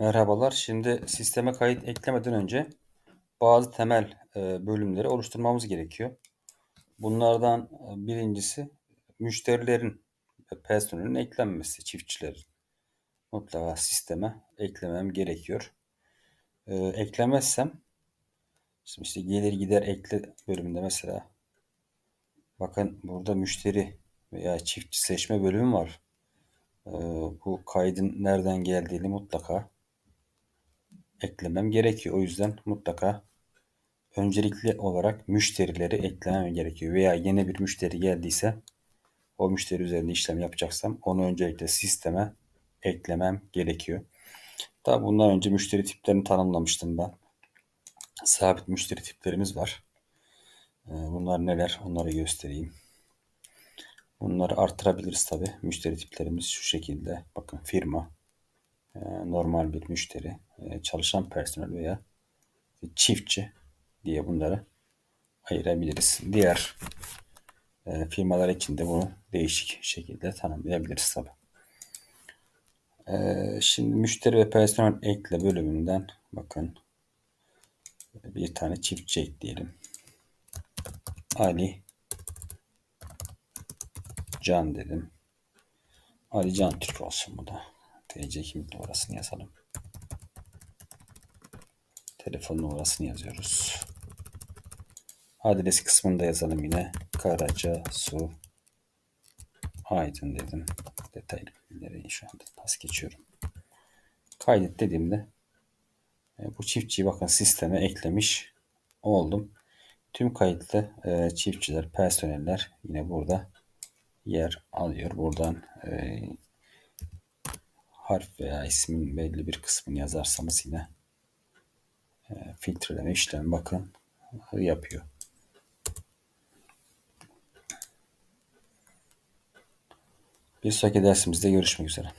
Merhabalar. Şimdi sisteme kayıt eklemeden önce bazı temel e, bölümleri oluşturmamız gerekiyor. Bunlardan e, birincisi müşterilerin ve personelin eklenmesi, çiftçilerin mutlaka sisteme eklemem gerekiyor. E, eklemezsem şimdi işte gelir gider ekle bölümünde mesela bakın burada müşteri veya çiftçi seçme bölümü var. E, bu kaydın nereden geldiğini mutlaka eklemem gerekiyor. O yüzden mutlaka öncelikli olarak müşterileri eklemem gerekiyor. Veya yeni bir müşteri geldiyse o müşteri üzerinde işlem yapacaksam onu öncelikle sisteme eklemem gerekiyor. Tabi bundan önce müşteri tiplerini tanımlamıştım ben. Sabit müşteri tiplerimiz var. Ee, bunlar neler onları göstereyim. Bunları arttırabiliriz tabi. Müşteri tiplerimiz şu şekilde. Bakın firma, normal bir müşteri, e, çalışan personel veya çiftçi diye bunları ayırabiliriz. Diğer e, firmalar için de bunu değişik şekilde tanımlayabiliriz tabi. Şimdi müşteri ve personel ekle bölümünden bakın bir tane çiftçi ekleyelim. Ali Can dedim. Ali Can Türk olsun bu da. TC kimlik numarasını yazalım. Telefon numarasını yazıyoruz. Adres kısmında yazalım yine. Karaca, Su, Aydın dedim. Detaylı bilgileri şu anda pas geçiyorum. Kaydet dediğimde e, bu çiftçiyi bakın sisteme eklemiş oldum. Tüm kayıtlı e, çiftçiler, personeller yine burada yer alıyor. Buradan e, harf veya ismin belli bir kısmını yazarsanız yine e, filtreleme işlemi bakın yapıyor. Bir sonraki dersimizde görüşmek üzere.